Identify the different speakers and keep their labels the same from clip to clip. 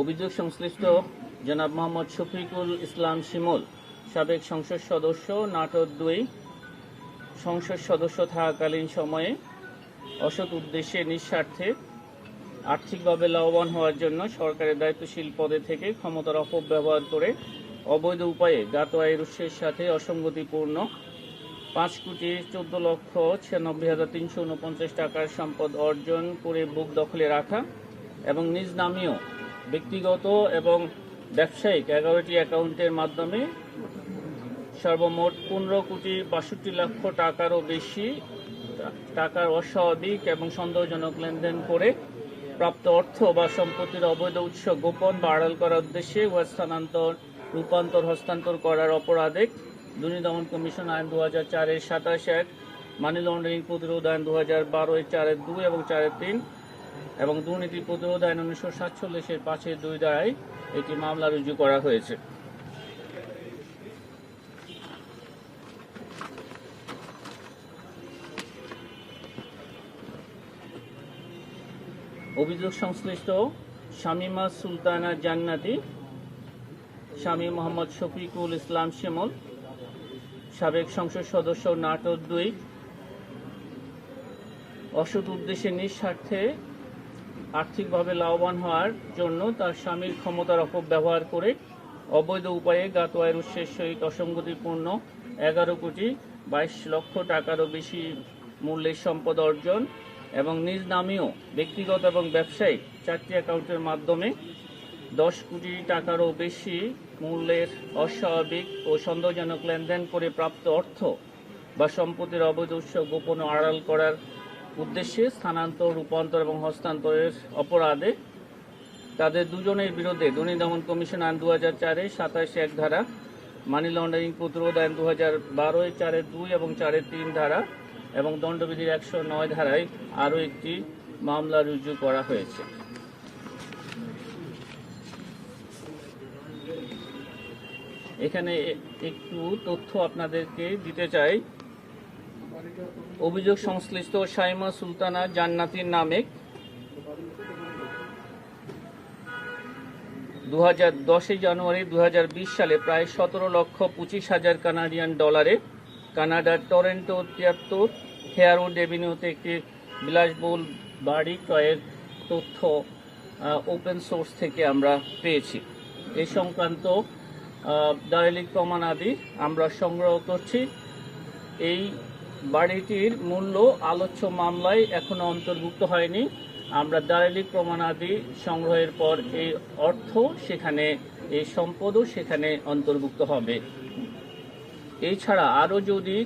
Speaker 1: অভিযোগ সংশ্লিষ্ট জনাব মোহাম্মদ শফিকুল ইসলাম শিমুল। সাবেক সংসদ সদস্য, নাটোর দুই সংসদ সদস্য থাকাকালীন সময়ে অসৎ উদ্দেশ্যে নিঃস্বার্থে আর্থিকভাবে লাভবান হওয়ার জন্য সরকারের দায়িত্বশীল পদে থেকে ক্ষমতার অপব্যবহার করে অবৈধ উপায়ে জ্ঞাত আয়ের উৎসের সাথে অসঙ্গতিপূর্ণ পাঁচ কোটি চোদ্দ লক্ষ ছিয়ানব্বই হাজার তিনশো উনপঞ্চাশ টাকার সম্পদ অর্জন করে বুক দখলে রাখা এবং নিজ নামীয় ব্যক্তিগত এবং ব্যবসায়িক এগারোটি অ্যাকাউন্টের মাধ্যমে সর্বমোট পনেরো কোটি বাষট্টি লক্ষ টাকারও বেশি টাকার অস্বাভাবিক এবং সন্দেহজনক লেনদেন করে প্রাপ্ত অর্থ বা সম্পত্তির অবৈধ উৎস গোপন বা আড়াল করার উদ্দেশ্যে উহা স্থানান্তর, রূপান্তর, হস্তান্তর করার অপরাধে দুর্নীতি দমন কমিশন আইন দু হাজার চারের সাতাশ এক, মানি লন্ডারিং প্রতিরোধ আইন দু হাজার বারোয় চারের দুই এবং চারের তিন এবং দুর্নীতি প্রতিরোধ আইন উনিশশো সাতচল্লিশের পাঁচের দুই দ্বারায় একটি মামলা রুজু করা হয়েছে। অভিযোগ সংশ্লিষ্ট শামিমা সুলতানা জান্নাতি স্বামী মোহাম্মদ শফিকুল ইসলাম শিমল, সাবেক সংসদ সদস্য নাটোর দুই, অসৎ উদ্দেশ্যে নিঃস্বার্থে আর্থিকভাবে লাভবান হওয়ার জন্য তার স্বামীর ক্ষমতার অপব্যবহার করে অবৈধ উপায়ে গাতোয়ার উৎসের সহিত অসঙ্গতিপূর্ণ এগারো কোটি বাইশ লক্ষ টাকারও বেশি মূল্যের সম্পদ অর্জন এবং নিজ নামেও ব্যক্তিগত এবং ব্যবসায়িক চারটি অ্যাকাউন্টের মাধ্যমে দশ কোটি টাকারও বেশি মূল্যের অস্বাভাবিক ও সন্দেহজনক লেনদেন করে প্রাপ্ত অর্থ বা সম্পত্তির অবৈধ উৎস গোপন আড়াল করার উদ্দেশ্যে স্থানান্তর, রূপান্তর এবং হস্তান্তরের অপরাধে তাদের দুজনের বিরুদ্ধে দুর্নীতি দমন কমিশন আইন দু হাজার চারের সাতাশ এক ধারা, মানি লন্ডারিং প্রতিরোধ আইন দু হাজার বারোয় চারের দুই এবং চারের তিন ধারা এবং দণ্ডবিধির একশো নয় ধারায় আরও একটি মামলা রুজু করা হয়েছে। এখানে একটু তথ্য আপনাদেরকে দিতে চাই। অভিযোগ সংশ্লিষ্ট সাইমা সুলতানা জান্নাতির নামে দু হাজার দশই জানুয়ারি দু হাজার বিশ সালে প্রায় সতেরো লক্ষ পঁচিশ হাজার কানাডিয়ান ডলারে কানাডার টরেন্টো তিয়াত্তর হেয়ারউড এভিনিউতে একটি বিলাসবহুল বাড়ি ক্রয়ের তথ্য ওপেন সোর্স থেকে আমরা পেয়েছি। এ সংক্রান্ত দারিলিক প্রমাণাদি আমরা সংগ্রহ করছি। এই বাড়িটির মূল্য আলোচ্য মামলায় এখনও অন্তর্ভুক্ত হয়নি। আমরা দারিলিক প্রমাণাদি সংগ্রহের পর এই অর্থ সেখানে, এই সম্পদও সেখানে অন্তর্ভুক্ত হবে। এছাড়া আরও যদি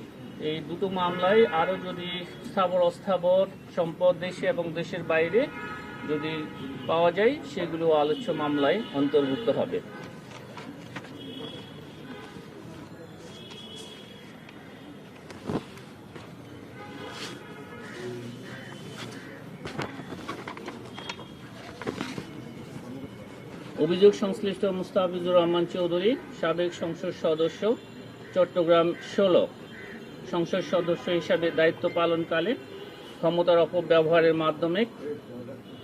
Speaker 1: এই দুটো মামলায় আরও যদি স্থাবর অস্থাবর সম্পদ দেশে এবং দেশের বাইরে যদি পাওয়া যায়, সেগুলো আলোচ্য মামলায় অন্তর্ভুক্ত হবে। অভিযোগ সংশ্লিষ্ট মুস্তাফিজুর রহমান চৌধুরী, সাবেক সংসদ সদস্য চট্টগ্রাম ষোলো। সংসদ সদস্য হিসাবে দায়িত্ব পালনকালে ক্ষমতার অপব্যবহারের মাধ্যমে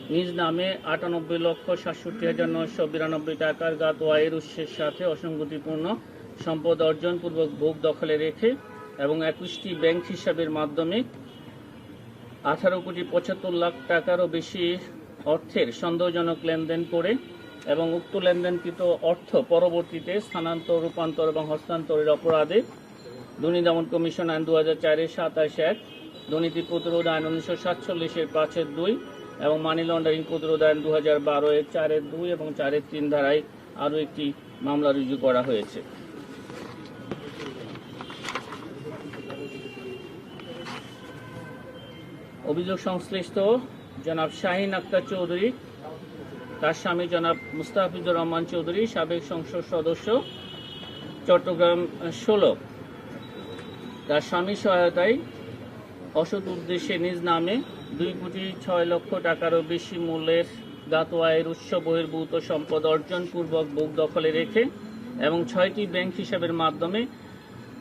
Speaker 1: নিজ নামে আটানব্বই লক্ষ সাতষট্টি হাজার নয়শো বিরানব্বই টাকার গাত আয়ের উৎসের সাথে অসঙ্গতিপূর্ণ সম্পদ অর্জনপূর্বক ভোগ দখলে রেখে এবং একুশটি ব্যাংক হিসাবের মাধ্যমে আঠারো কোটি পঁচাত্তর লাখ টাকারও বেশি অর্থের সন্দেহজনক লেনদেন করে এবং উক্ত লেনদেনকৃত অর্থ পরবর্তীতে স্থানান্তর, রূপান্তর এবং হস্তান্তরের অপরাধে দুর্নীতি দমন কমিশন আইন দু হাজার চারের সাতাশ এক, দুর্নীতি প্রতিরোধ আইন উনিশশো সাতচল্লিশের পাঁচের দুই এবং মানি লন্ডারিং প্রতিরোধ আইন দু হাজার বারো বারোয়ের চারের দুই এবং চারের তিন ধারায় আরও একটি মামলা রুজু করা হয়েছে। অভিযোগ সংশ্লিষ্ট জনাব শাহিন আক্তার চৌধুরী তার স্বামী জনাব মুস্তাফিজুর রহমান চৌধুরী, সাবেক সংসদ সদস্য, চট্টগ্রাম ষোলো। তার স্বামী সহায়তায় অসৎ উদ্দেশ্যে নিজ নামে দুই কোটি ছয় লক্ষ টাকারও বেশি মূল্যের গাত আয়ের উৎস বহির্ভূত সম্পদ অর্জনপূর্বক বুক দখলে রেখে এবং ছয়টি ব্যাংক হিসাবের মাধ্যমে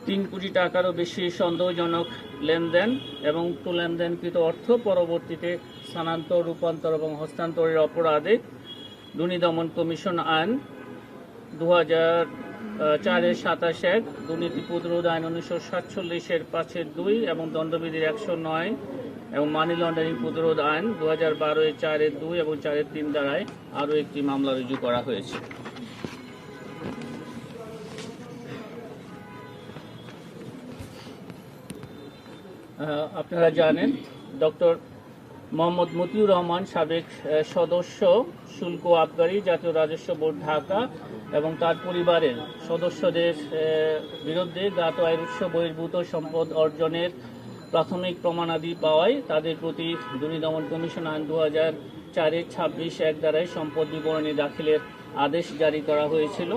Speaker 1: তিন কোটি টাকারও বেশি সন্দেহজনক লেনদেন এবং উক্ত লেনদেনকৃত অর্থ পরবর্তীতে স্থানান্তর, রূপান্তর এবং হস্তান্তরের অপরাধে দুর্নীতি দমন কমিশন আইন দু হাজার চারের সাতাশ এক, দুর্নীতি প্রতিরোধ আইন উনিশশো সাতচল্লিশের পাঁচের দুই এবং দণ্ডবিধির একশো নয় এবং মানি লন্ডারিং প্রতিরোধ আইন দু হাজার বারোয় চারের দুই এবং চারের তিন দ্বারায় আরও একটি মামলা রুজু করা হয়েছে। আপনারা জানেন, ডক্টর মোহাম্মদ মতিউর রহমান সাবেক সদস্য শুল্ক আবগারি জাতীয় রাজস্ব বোর্ড ঢাকা এবং তার পরিবারের সদস্যদের বিরুদ্ধে জ্ঞাত আয়ের উৎস বহির্ভূত সম্পদ অর্জনের প্রাথমিক প্রমাণাদি পাওয়ায় তাদের প্রতি দমন কমিশন আইন দু হাজার চারের ছাব্বিশ এক দ্বারাই সম্পদ বিবরণী দাখিলের আদেশ জারি করা হয়েছিল।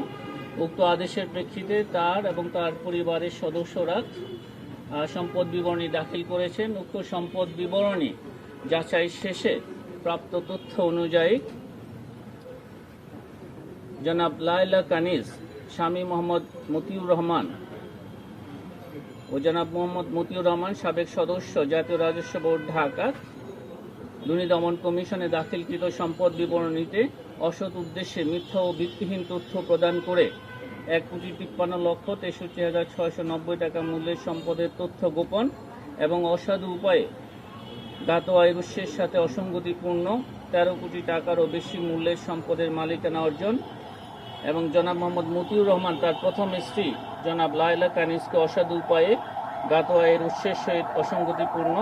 Speaker 1: উক্ত আদেশের প্রেক্ষিতে তার এবং তার পরিবারের সদস্যরা সম্পদ বিবরণী দাখিল করেছেন। উক্ত সম্পদ বিবরণী যাচাই শেষে প্রাপ্ত তথ্য অনুযায়ী জনাব লাইলা কানিজ, স্বামী মোহাম্মদ মতিউর রহমান ও জনাব মোহাম্মদ মতিউর রহমান সাবেক সদস্য জাতীয় রাজস্ব বোর্ড ঢাকা দুর্নীতি দমন কমিশনে দাখিলকৃত সম্পদ বিবরণীতে অসৎ উদ্দেশ্যে মিথ্যা ও ভিত্তিহীন তথ্য প্রদান করে এক কোটি তিপ্পান্ন লক্ষ তেষট্টি হাজার ছয়শো নব্বই টাকা মূল্যের সম্পদের তথ্য গোপন এবং অসাধু উপায়ে উৎসের সাথে অসঙ্গতিপূর্ণ, তেরো কোটি টাকারও বেশি মূল্যের সম্পদের মালিকানা অর্জন এবং জনাব মোহাম্মদ মতিউর রহমান তার প্রথম স্ত্রী, জনাব লায়লা কানিসকে অসাধু উপায়ে জ্ঞাত আয়ের উৎসের সহিত অসঙ্গতিপূর্ণ,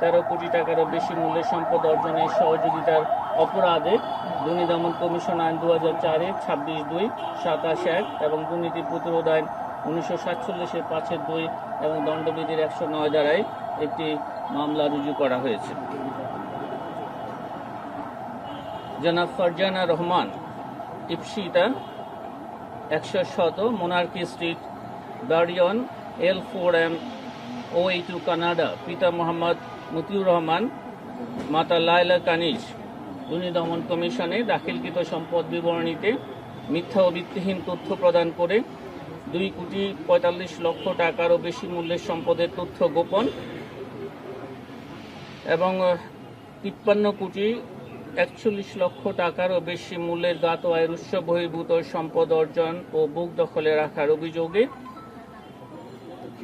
Speaker 1: তেরো কোটি টাকারও বেশি মূল্যের সম্পদ অর্জনের সহযোগিতার অপরাধে দুর্নীতি দমন কমিশন আইন দু হাজার চারের ছাব্বিশ দুই সাতাশ এক এবং দুর্নীতি প্রতিরোধ আইন উনিশশো সাতচল্লিশের পাঁচের দুই এবং দণ্ডবিধির একশো নয় দ্বারায় একটি মামলা রুজু করা হয়েছে। জনাব ফারজানা রহমান ইপসিতা একশো শত monarchy street, guardian, L four M O two Canada, পিতা মোহাম্মদ মতিউর রহমান, মাতা লায়লা কানিজ। দুর্নীতি দমন কমিশনে দাখিলকৃত সম্পদ বিবরণীতে মিথ্যা ও ভিত্তিহীন তথ্য প্রদান করে দুই কোটি পঁয়তাল্লিশ লক্ষ টাকারও বেশি মূল্যের সম্পদের তথ্য গোপন এবং তিপ্পান্ন কোটি একচল্লিশ লক্ষ টাকারও বেশি মূল্যের জ্ঞাত আয়ের উৎস বহির্ভূত সম্পদ অর্জন ও বুক দখলে রাখার অভিযোগে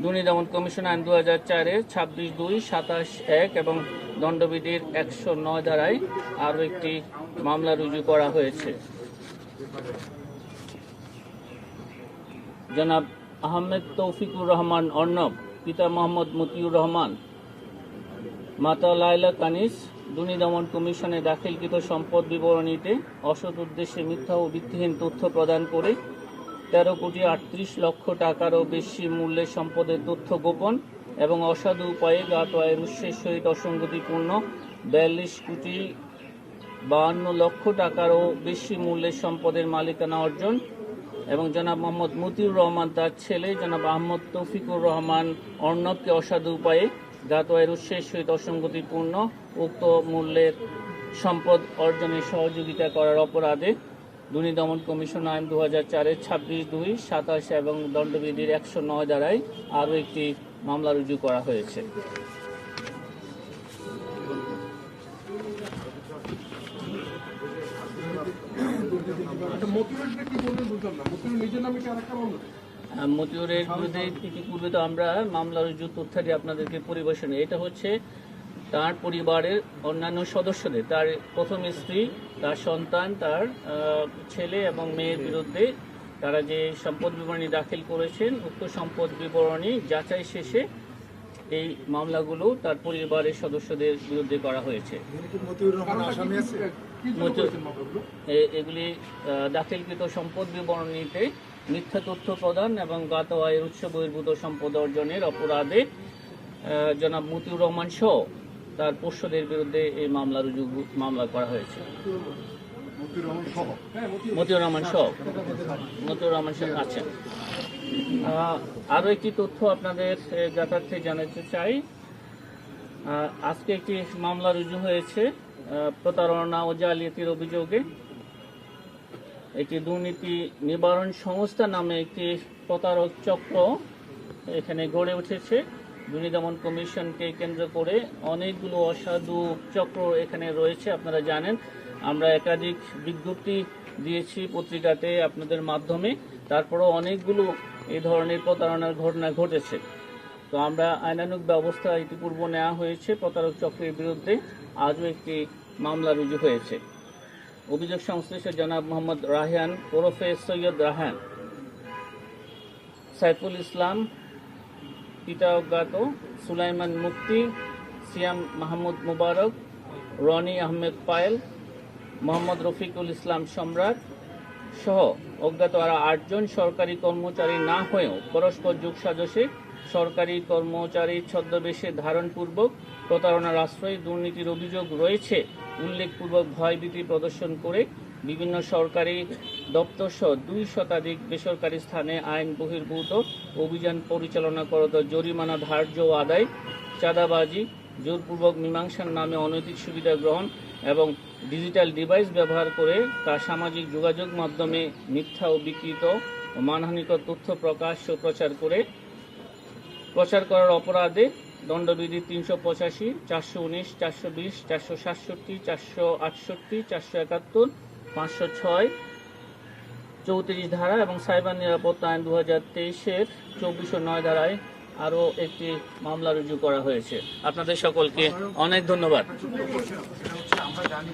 Speaker 1: দুর্নীতি দমন কমিশন আইন দু হাজার চারের ছাব্বিশ দুই সাতাশ এক এবং দণ্ডবিধির একশো নয় ধারায় আরও একটি মামলা রুজু করা হয়েছে। জনাব আহমেদ তৌফিকুর রহমান অর্ণব, পিতা মোহাম্মদ মতিউর রহমান, মাতা লাইলা কানিস দুর্নীতি দমন কমিশনে দাখিলকৃত সম্পদ বিবরণীতে অসৎ উদ্দেশ্যে মিথ্যা ও ভিত্তিহীন তথ্য প্রদান করে তেরো কোটি আটত্রিশ লক্ষ টাকারও বেশি মূল্যের সম্পদের তথ্য গোপন এবং অসাধু উপায়ে গাত আয়ের উৎসের সহিত অসঙ্গতিপূর্ণ বিয়াল্লিশ কোটি বাহান্ন লক্ষ টাকারও বেশি মূল্যের সম্পদের মালিকানা অর্জন এবং জনাব মোহাম্মদ মতিউর রহমান তার ছেলে, জনাব আহমদ তৌফিকুর রহমান অর্ণবকে অসাধু উপায়ে আয়ের উৎসের সহিত অসঙ্গতিপূর্ণ উক্ত মূল্যের সম্পদ অর্জনে সহযোগিতা করার অপরাধে দুর্নীতি দমন কমিশন আইন দু হাজার চারের ছাব্বিশ দুই, সাতাশ এবং দণ্ডবিধির একশো নয় দ্বারায় আরও একটি মামলা রুজু করা হয়েছে। মতিউরের বিরুদ্ধে ইতিপূর্বে তো আমরা মামলা রুজু তথ্যাদি আপনাদেরকে পরিবেশনে এটা হচ্ছে তার পরিবারের অন্যান্য সদস্যদের তার প্রথম স্ত্রী তার সন্তান তার ছেলে এবং মেয়ের বিরুদ্ধে তারা যে সম্পদ বিবরণী দাখিল করেছেন উক্ত সম্পদ বিবরণী যাচাই শেষে এই মামলাগুলো তার পরিবারের সদস্যদের বিরুদ্ধে করা হয়েছে। এগুলি দাখিলকৃত সম্পদ বিবরণীতে মিথ্যা তথ্য প্রদান এবং জ্ঞাত আয়ের উৎস বহির্ভূত সম্পদ অর্জনের অপরাধে জনাব মতিউর রহমান সহ তার পোষ্যদের বিরুদ্ধে এই মামলা রুজু মামলা করা হয়েছে।
Speaker 2: মতিউর রহমান সহ। হ্যাঁ, মতিউর-
Speaker 1: রহমান সহ। আছেন। আরও একটি তথ্য আপনাদের জ্ঞাতার্থে জানাতে চাই। আজকে একটি মামলা রুজু হয়েছে। প্রতারণা ও জালিয়াতির অভিযোগে একটি দুর্নীতি নিবারণ সংস্থা নামে একটি প্রতারক চক্র এখানে গড়ে উঠেছে। দুর্নীতি দমন কমিশনকে কেন্দ্র করে অনেকগুলো অসাধু চক্র এখানে রয়েছে, আপনারা জানেন। আমরা একাধিক বিজ্ঞপ্তি দিয়েছি পত্রিকাতে আপনাদের মাধ্যমে। তারপরেও অনেকগুলো এই ধরনের প্রতারণার ঘটনা ঘটেছে। তো আমরা আইনানুগ ব্যবস্থা ইতিপূর্ব নেওয়া হয়েছে প্রতারক চক্রের বিরুদ্ধে। আজও একটি মামলা রুজু হয়েছে। অভিযোগ সংশ্লিষ্ট জনাব মোহাম্মদ রাহান ওরফে সৈয়দ রাহান, সাইফুল ইসলাম পিতা অজ্ঞাত সুলাইমান মুক্তি সিয়াম মাহমুদ মুবারক, রনি আহমেদ পায়েল, মোহাম্মদ রফিকুল ইসলাম সম্রাট সহ অজ্ঞাত আরও আটজন সরকারি কর্মচারী না হয়েও পরস্পর যুগ সাজসে সরকারি কর্মচারীর ছদ্মবেশে ধারণপূর্বক প্রতারণার আশ্রয়ে দুর্নীতির অভিযোগ রয়েছে। উল্লেখপূর্বক ভয়ভীতি প্রদর্শন করে বিভিন্ন সরকারি দপ্তর সহ দুই শতাধিক বেসরকারি স্থানে আইন বহির্ভূত অভিযান পরিচালনা করত জরিমানা ধার্য ও আদায়, চাঁদাবাজি, জোরপূর্বক মীমাংসার নামে অনৈতিক সুবিধা গ্রহণ এবং ডিজিটাল ডিভাইস ব্যবহার করে তা সামাজিক যোগাযোগ মাধ্যমে মিথ্যা ও বিকৃত ও মানহানিকর তথ্য প্রকাশ ও প্রচার করে প্রচার করার অপরাধে দণ্ডবিধি তিনশো পঁচাশি, চারশো উনিশ, চারশো বিশ, চারশো সাতষট্টি, চারশো আটষট্টি, চারশো একাত্তর, পাঁচশো ছয়, চৌত্রিশ ধারা এবং সাইবার নিরাপত্তা আইন দু হাজার তেইশের চব্বিশশো নয় ধারায় আরও একটি মামলা রুজু করা হয়েছে। আপনাদের সকলকে অনেক ধন্যবাদ।
Speaker 3: আমরা জানি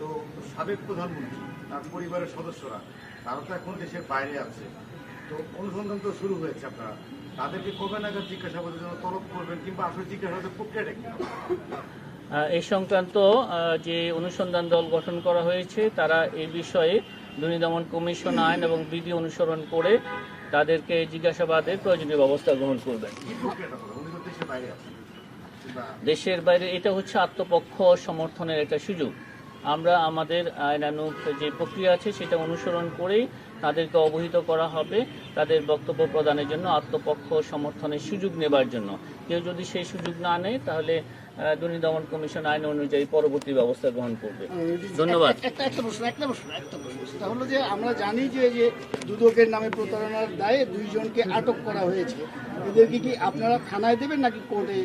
Speaker 3: তো সাবেক প্রধানমন্ত্রী, তার পরিবারের সদস্যরা তারা তো এখন দেশের বাইরে আছে। তো অনুসন্ধান তো শুরু হয়েছে আপনারা। তাদেরকে কবে নাগাদ জিজ্ঞাসাবাদের জন্য তলব করবেন কিংবা আসলে জিজ্ঞাসাবাদের প্রক্রিয়াটা কি?
Speaker 1: এই সংক্রান্ত যে অনুসন্ধান দল গঠন করা হয়েছে তারা এই বিষয়ে দুর্নীতি দমন কমিশন আইন এবং বিধি অনুসরণ করে তাদেরকে জিজ্ঞাসাবাদের প্রয়োজনীয় ব্যবস্থা গ্রহণ করবেন।
Speaker 3: দেশের বাইরে
Speaker 1: এটা হচ্ছে আত্মপক্ষ সমর্থনের একটা সুযোগ। আমরা আমাদের আইনানু যে প্রক্রিয়া আছে সেটা অনুসরণ করেই তাদেরকে অবহিত করা হবে, তাদের বক্তব্য প্রদানের জন্য, আত্মপক্ষ সমর্থনের সুযোগ নেবার জন্য। কেউ যদি সেই সুযোগ না নেয়, তাহলে দুর্নীতি দমন কমিশন আইন অনুযায়ী পরবর্তী ব্যবস্থা গ্রহণ করবে। ধন্যবাদ।
Speaker 4: একটা একটা প্রশ্ন একটা প্রশ্ন একটা প্রশ্ন। সেটা হলো যে আমরা জানি যে যে দুদকের নামে প্রতারণার দায়ে দুইজনকে আটক করা হয়েছে। এদেরকে কি আপনারা থানায় দেবেন নাকি কোর্টে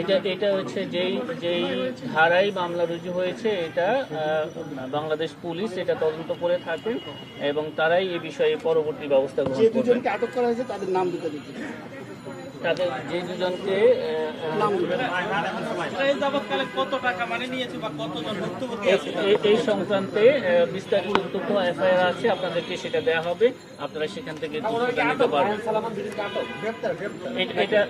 Speaker 1: এটা এটা হচ্ছে যেই যেই ধারায় মামলা রুজু হয়েছে এটা আহ, বাংলাদেশ পুলিশ এটা তদন্ত করে থাকেন এবং তারাই এ বিষয়ে পরবর্তী ব্যবস্থা
Speaker 4: যে
Speaker 1: গ্রহণ করবেন
Speaker 4: দুজনকে আটক করা হয়েছে তাদের নাম দিতে
Speaker 1: তাদের যে দুজনকে
Speaker 5: কত টাকা মানে নিয়েছে বা কতজন ভুক্তভোগী আছে?
Speaker 1: এই- সংক্রান্তে আহ, বিস্তারিত তথ্য এফআইআর আছে আপনাদেরকে সেটা দেওয়া হবে। আপনারা সেখান থেকে নিতে পারবেন। এটা